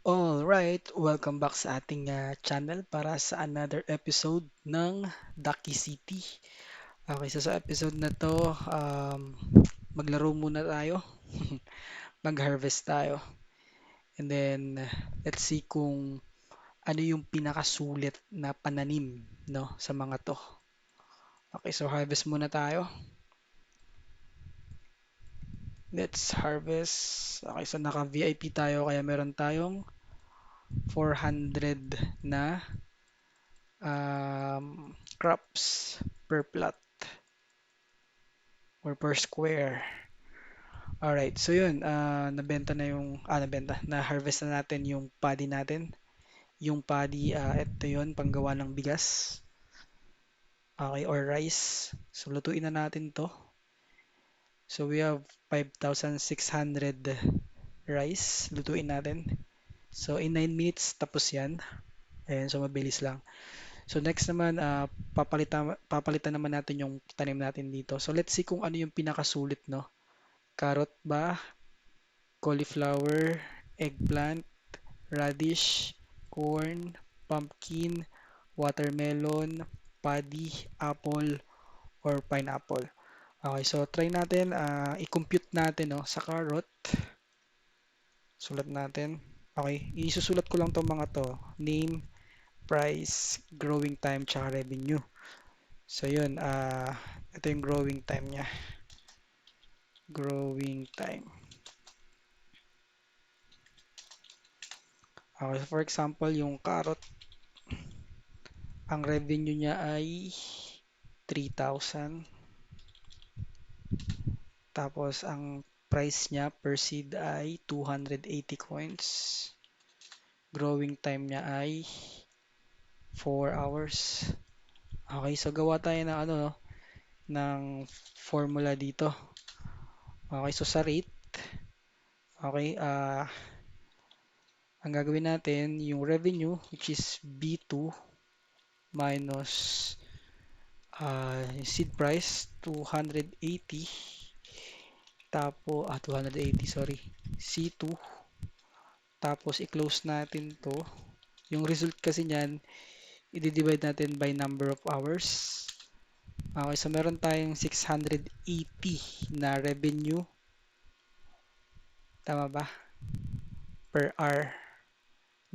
Alright, welcome back sa ating ah, channel para sa another episode ng Ducky City. Okay, so sa episode na to, um, maglaro muna tayo. Mag-harvest tayo. And then, let's see kung ano yung pinakasulit na pananim no, sa mga to. Okay, so harvest muna tayo. Let's harvest. Okay, so naka-VIP tayo kaya meron tayong 400 na um, crops per plot or per square. Alright, so yun, ah, nabenta na yung, ah, nabenta, na-harvest na natin yung paddy natin. Yung paddy, ah, ito yun, panggawa ng bigas. Okay, or rice. So, lutuin na natin to. So, we have 5,600 rice. Lutuin natin. So, in 9 minutes, tapos yan. Ayan, so mabilis lang. So, next naman, ah, papalitan, papalitan naman natin yung tanim natin dito. So, let's see kung ano yung pinakasulit, no? Carrot ba? Cauliflower, eggplant, radish, corn, pumpkin, watermelon, paddy, apple, or pineapple. Okay, so try natin, ah, i-compute natin no, sa carrot. Sulat natin. Okay, isusulat ko lang tong mga to. Name, price, growing time, tsaka revenue. So yun, ah, ito yung growing time niya. Growing time. Okay, so for example, yung carrot, ang revenue niya ay 3,000. Tapos, ang price niya per seed ay 280 coins. Growing time niya ay 4 hours. Okay, so gawa tayo ng ano, no, ng formula dito. Okay, so sa rate, okay, ah, ang gagawin natin, yung revenue, which is B2 minus uh, seed price, 280. Tapos, ah, 280, sorry. C2. Tapos, i-close natin to. Yung result kasi niyan, i-divide natin by number of hours. Okay, so meron tayong 680 na revenue. Tama ba? Per hour.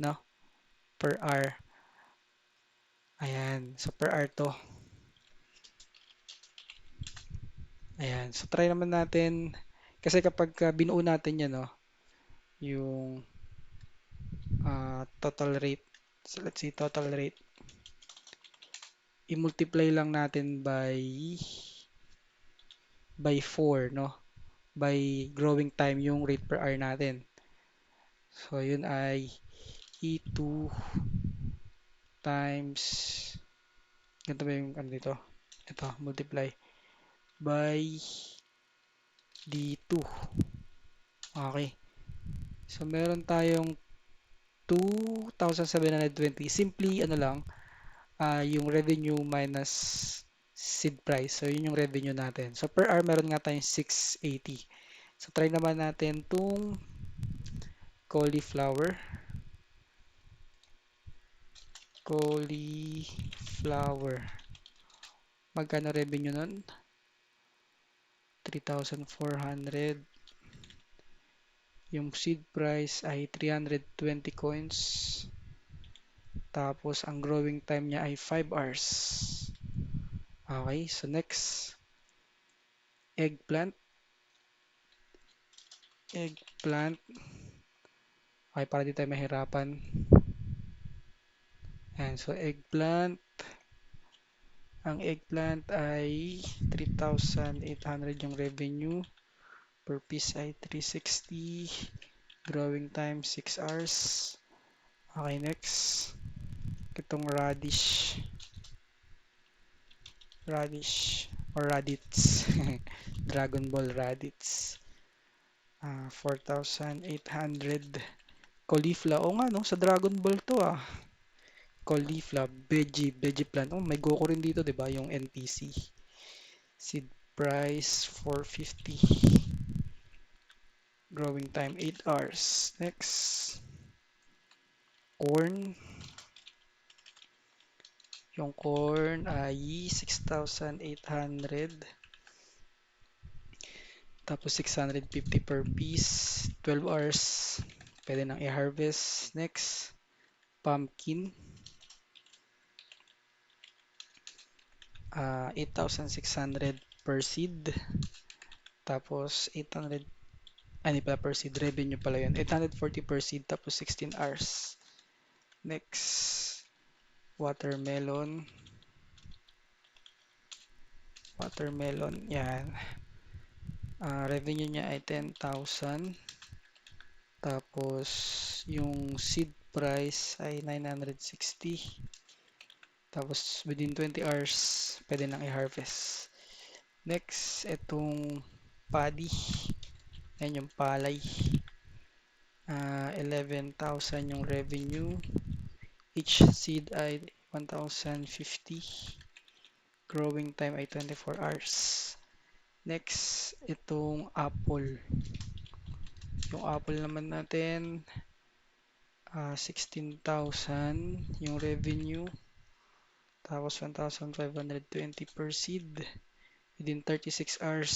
No? Per hour. Ayan. So, per hour to. Ayan. So, try naman natin. Kasi kapag uh, binuo natin yan, no? Yung uh, total rate. So, let's see, total rate. I-multiply lang natin by by 4, no? By growing time yung rate per hour natin. So, yun ay E2 times ganito ba yung ano dito? Ito, multiply by D2. Okay. So, meron tayong 2,720. Simply, ano lang, uh, yung revenue minus seed price. So, yun yung revenue natin. So, per hour, meron nga tayong 680. So, try naman natin itong cauliflower. Cauliflower. Magkano revenue nun? 3,400. Yung seed price ay 320 coins. Tapos, ang growing time niya ay 5 hours. Okay, so next. Eggplant. Eggplant. Okay, para di tayo mahirapan. Ayan, so eggplant. Ang eggplant ay 3,800 yung revenue. Per piece ay 360. Growing time 6 hours. Okay, next. Itong radish. Radish or radits. Dragon Ball radits. Uh, 4,800. Cauliflower. O nga, no? Sa Dragon Ball to, ah cauliflower, veggie, veggie plant. Oh, may Goku rin dito, 'di ba? Yung NPC. Seed price 450. Growing time 8 hours. Next. corn. Yung corn ay 6,800. Tapos 650 per piece. 12 hours. Pwede nang i-harvest. Next, pumpkin. Ah, 8,600 per seed. Tapos 800 ano pala per seed revenue pala yun. 840 per seed tapos 16 hours. Next watermelon. Watermelon yan. Uh, revenue niya ay 10,000 tapos yung seed price ay 960 tapos within 20 hours pwede nang i-harvest next itong paddy yan yung palay. Uh, ah, 11,000 yung revenue. Each seed ay 1,050. Growing time ay 24 hours. Next, itong apple. Yung apple naman natin, uh, ah, 16,000 yung revenue. Tapos 1,520 per seed. Within 36 hours,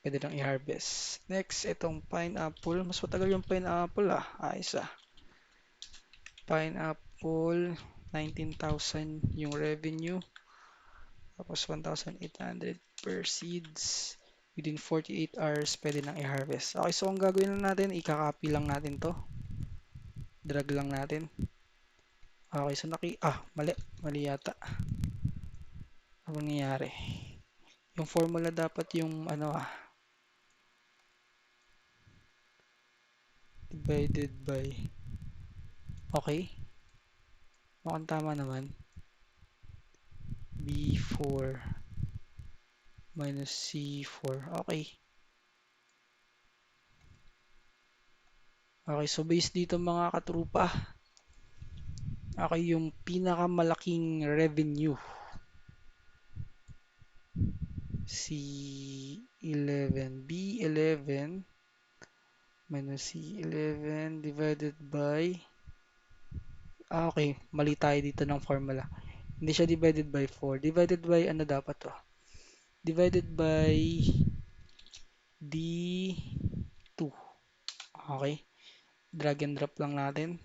pwede nang i-harvest. Next, itong pineapple. Mas matagal yung pineapple ah. Ayos ah. Pineapple, 19,000 yung revenue. Tapos 1,800 per seeds. Within 48 hours, pwede nang i-harvest. Okay, so ang gagawin lang natin, ikakopy lang natin to. Drag lang natin. Okay, so naki... Ah, mali. Mali yata. Ano nangyayari? Yung formula dapat yung ano ah divided by okay mukhang tama naman B4 minus C4 okay okay so based dito mga katrupa okay yung pinakamalaking revenue. C11 B11 minus C11 divided by ah, okay, mali tayo dito ng formula. Hindi siya divided by 4 divided by ano dapat to? Divided by D2 okay. Drag and drop lang natin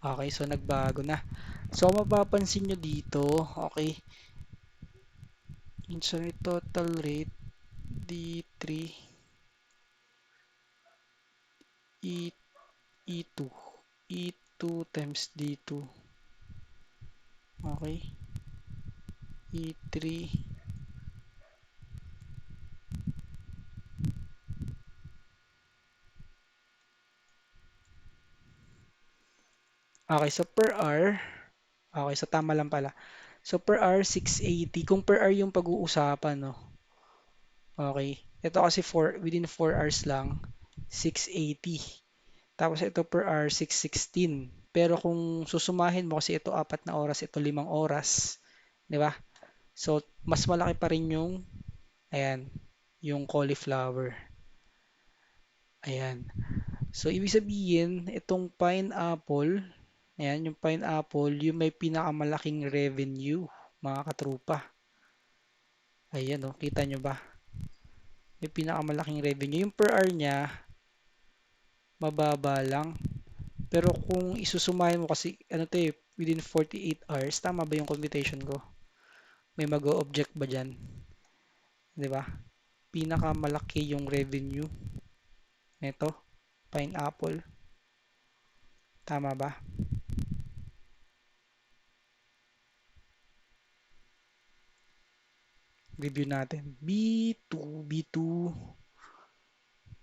okay so nagbago na. So mapapansin nyo dito okay. So total rate D3 E, E2 E2 times D2 okay. E3 okay so per hour okay so tama lang pala so per hour 680 kung per hour yung pag-uusapan no okay ito kasi for within 4 hours lang 680. Tapos ito per hour, 616. Pero kung susumahin mo kasi ito apat na oras, ito limang oras. Di ba? So, mas malaki pa rin yung, ayan, yung cauliflower. Ayan. So, ibig sabihin, itong pineapple, ayan, yung pineapple, yung may pinakamalaking revenue, mga katrupa. Ayan, oh, kita nyo ba? May pinakamalaking revenue. Yung per hour niya, mababa lang. Pero kung isusumahin mo kasi, ano to eh, within 48 hours, tama ba yung computation ko? May mag-object ba dyan? ba? Diba? Pinakamalaki yung revenue nito, pineapple. Tama ba? Review natin. B2, B2.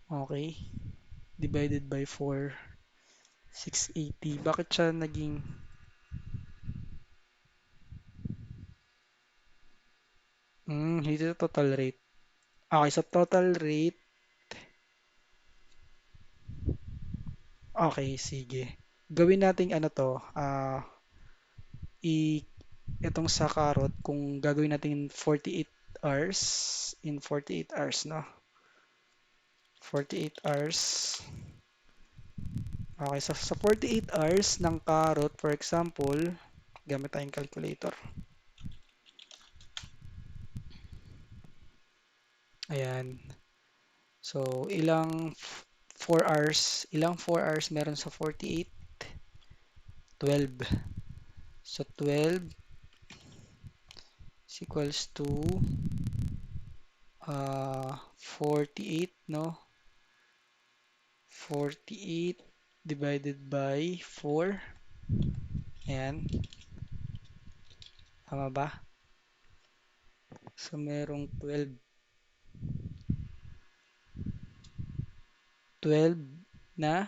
Okay. Divided by 4 680 bakit siya naging hmm hindi total rate. Okay so total rate. Okay sige. Gawin natin ano to ah uh, i itong sa carrot kung gagawin natin 48 hours in 48 hours no 48 hours Okay, so sa 48 hours ng carrot, for example, gamit tayong calculator. Ayan. So, ilang 4 hours, ilang 4 hours meron sa 48? 12. So, 12 is equals to uh, 48, no? 48 divided by 4. Ayan. Tama ba? So, merong 12. 12 na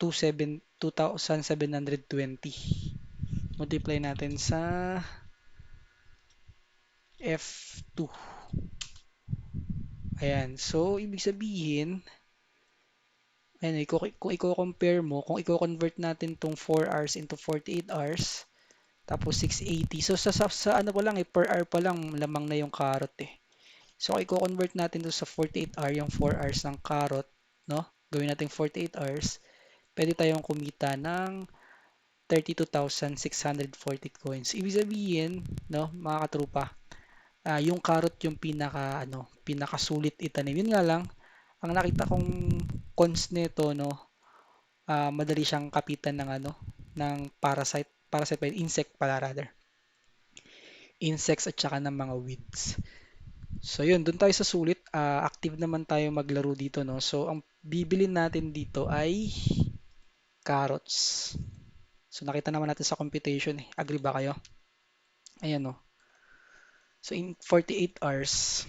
27 2,720. Multiply natin sa F2. Ayan. So, ibig sabihin, ayan, kung, i-compare mo, kung i-convert natin tong 4 hours into 48 hours, tapos 680. So, sa, sa, sa ano pa lang, eh, per hour pa lang, lamang na yung carrot eh. So, kung i-convert natin to sa 48 hour, yung 4 hours ng carrot, no? Gawin natin 48 hours, pwede tayong kumita ng 32,640 coins. Ibig sabihin, no, mga katrupa, uh, yung carrot yung pinaka ano, pinaka sulit itanim. Yun nga lang, ang nakita kong cons nito no, uh, madali siyang kapitan ng ano, ng parasite, parasite by insect pala rather. Insects at saka ng mga weeds. So yun, doon tayo sa sulit. Uh, active naman tayo maglaro dito no. So ang bibilin natin dito ay carrots. So nakita naman natin sa computation eh. Agree ba kayo? Ayan no. So in 48 hours,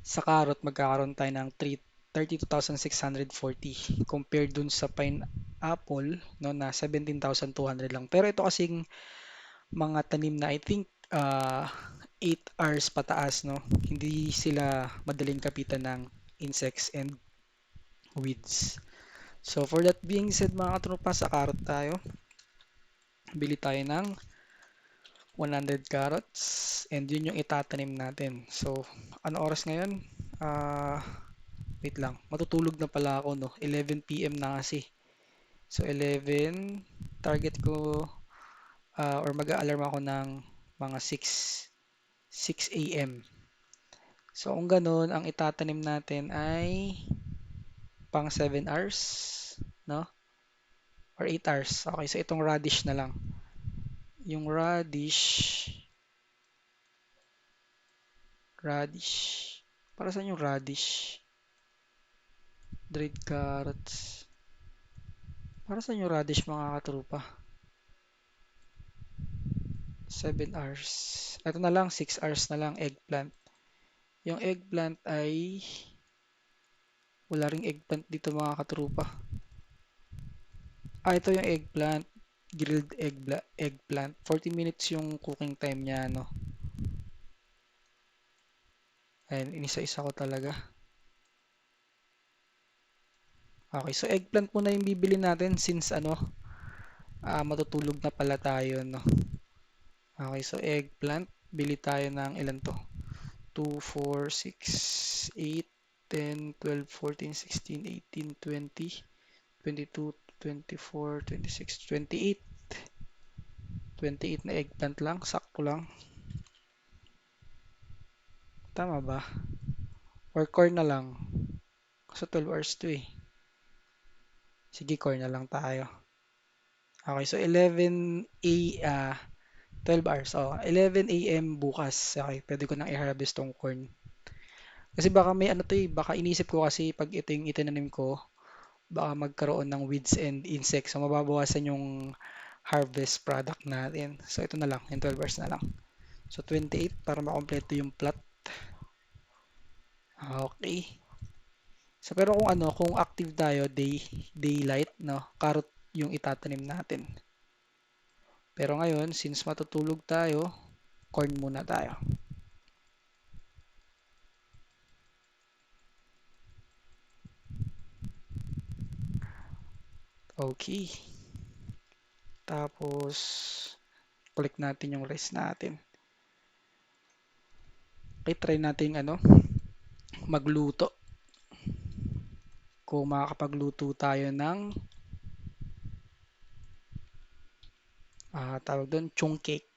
sa carrot magkakaroon tayo ng 32,640 compared dun sa pineapple no, na 17,200 lang. Pero ito kasing mga tanim na I think uh, 8 hours pataas no. Hindi sila madaling kapitan ng insects and weeds. So for that being said mga katropa, sa carrot tayo. Bili tayo ng 100 carrots and yun yung itatanim natin. So, ano oras ngayon? Uh, wait lang, matutulog na pala ako no. 11 PM na kasi. So, 11, target ko uh, or mag-alarm ako ng mga 6 6 AM. So, kung ganun, ang itatanim natin ay pang 7 hours, no? Or 8 hours. Okay, so itong radish na lang yung radish. Radish. Para saan yung radish? Dried carrots. Para saan yung radish mga katrupa? 7 hours. Ito na lang 6 hours na lang eggplant. Yung eggplant ay wala ring eggplant dito mga katrupa. Ah ito yung eggplant grilled egg eggplant. 40 minutes yung cooking time niya, no? Ayan, inisa-isa ko talaga. Okay, so eggplant muna yung bibili natin since ano, uh, matutulog na pala tayo, no? Okay, so eggplant, bili tayo ng ilan to? 2, 4, 6, 8, 10, 12, 14, 16, 18, 20, 22, 24, 26, 28. 28 na eggplant lang, sakto lang. Tama ba? Or corn na lang. Kasi 12 hours to eh. Sige, corn na lang tayo. Okay, so 11 a uh, 12 hours. Oh, 11 AM bukas. Okay, pwede ko nang i-harvest tong corn. Kasi baka may ano to eh, baka inisip ko kasi pag ito yung itinanim ko, baka magkaroon ng weeds and insects. So, mababawasan yung harvest product natin. So, ito na lang. Yung 12 hours na lang. So, 28 para makompleto yung plot. Okay. So, pero kung ano, kung active tayo, day, daylight, no? Carrot yung itatanim natin. Pero ngayon, since matutulog tayo, corn muna tayo. Okay. Tapos, click natin yung rest natin. Okay, try natin ano, magluto. kung makakapagluto tayo ng ah, tawag doon, chung cake.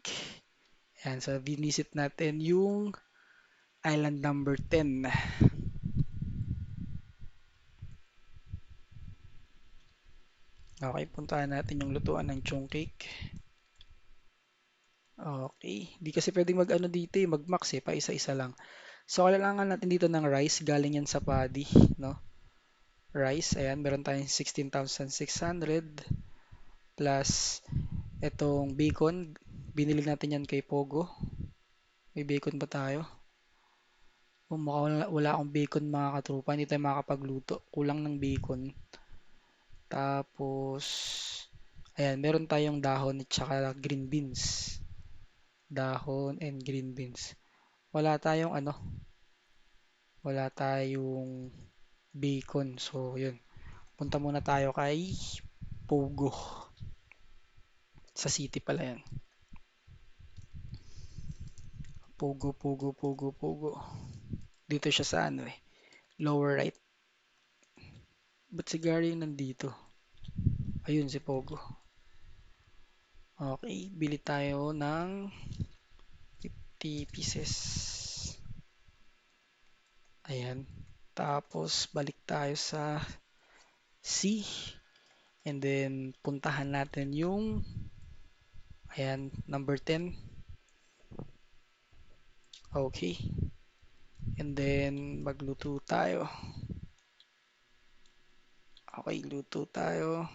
Ayan, so visit natin yung island number 10. Okay, puntahan natin yung lutuan ng chung cake. Okay, di kasi pwedeng mag ano dito eh, mag-max eh, pa isa-isa lang. So, kailangan natin dito ng rice, galing yan sa paddy, no? Rice, ayan, meron tayong 16,600 plus itong bacon, binili natin yan kay Pogo. May bacon ba tayo? Kung wala, wala akong bacon mga katrupa, hindi tayo makakapagluto. Kulang ng bacon. Tapos, ayan, meron tayong dahon at saka green beans. Dahon and green beans. Wala tayong ano, wala tayong bacon. So, yun. Punta muna tayo kay Pogo. Sa city pala yan. Pogo, Pogo, Pogo, Pogo. Dito siya sa ano eh. Lower right. Ba't si Gary nandito? Ayun si Pogo. Okay, bili tayo ng 50 pieces. Ayan. Tapos, balik tayo sa C. And then, puntahan natin yung ayan, number 10. Okay. And then, magluto tayo. Okay, luto tayo.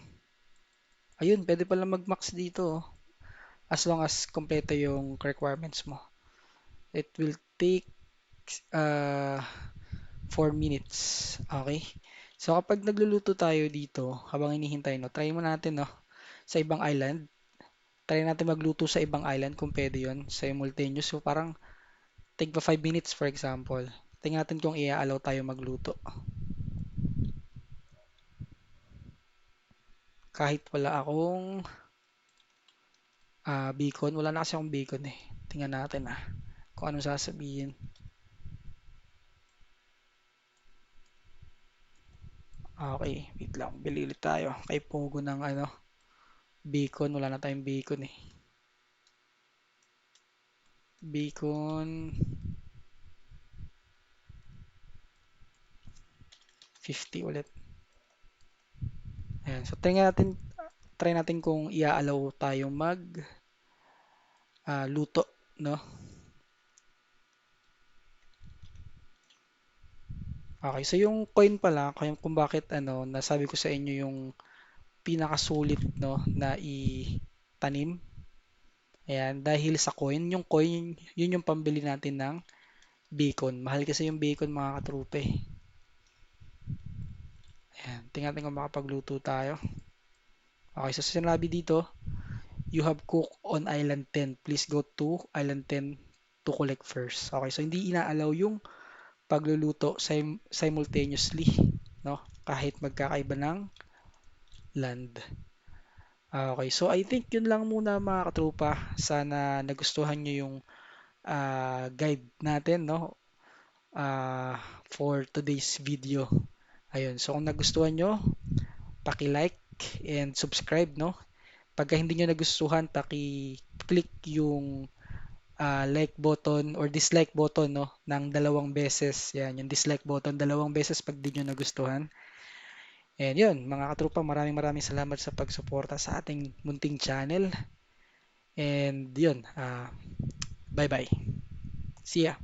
Ayun, pwede pala mag-max dito. oh as long as kompleto yung requirements mo. It will take uh, 4 minutes. Okay? So, kapag nagluluto tayo dito, habang inihintay, no, try mo natin, no, sa ibang island. Try natin magluto sa ibang island kung pwede yun, simultaneous. So, parang take pa 5 minutes, for example. Tingnan natin kung i-allow tayo magluto. Kahit wala akong uh, bacon. Wala na kasi akong bacon eh. Tingnan natin ah. Kung anong sasabihin. Okay, wait lang. Bili ulit tayo. Kay Pogo ng ano, bacon. Wala na tayong bacon eh. Bacon. 50 ulit. Ayan. So, tingnan natin try natin kung i-allow tayong mag uh, luto, no? Okay, so yung coin pala, kung bakit ano, nasabi ko sa inyo yung pinakasulit no na itanim. Ayan, dahil sa coin, yung coin, yun yung pambili natin ng bacon. Mahal kasi yung bacon mga katrupe. Ayan, tingnan natin kung makapagluto tayo. Okay, so sinabi dito, you have cooked on island 10. Please go to island 10 to collect first. Okay, so hindi inaalaw yung pagluluto sim simultaneously, no? Kahit magkakaiba ng land. Okay, so I think yun lang muna mga katropa. Sana nagustuhan nyo yung uh, guide natin, no? Uh, for today's video. Ayun, so kung nagustuhan nyo, paki-like, and subscribe, no? Pagka hindi nyo nagustuhan, paki-click yung uh, like button or dislike button, no? Ng dalawang beses. Yan, yung dislike button, dalawang beses pag di nyo nagustuhan. And yun, mga katrupa, maraming maraming salamat sa pagsuporta sa ating munting channel. And yun, uh, bye-bye. See ya.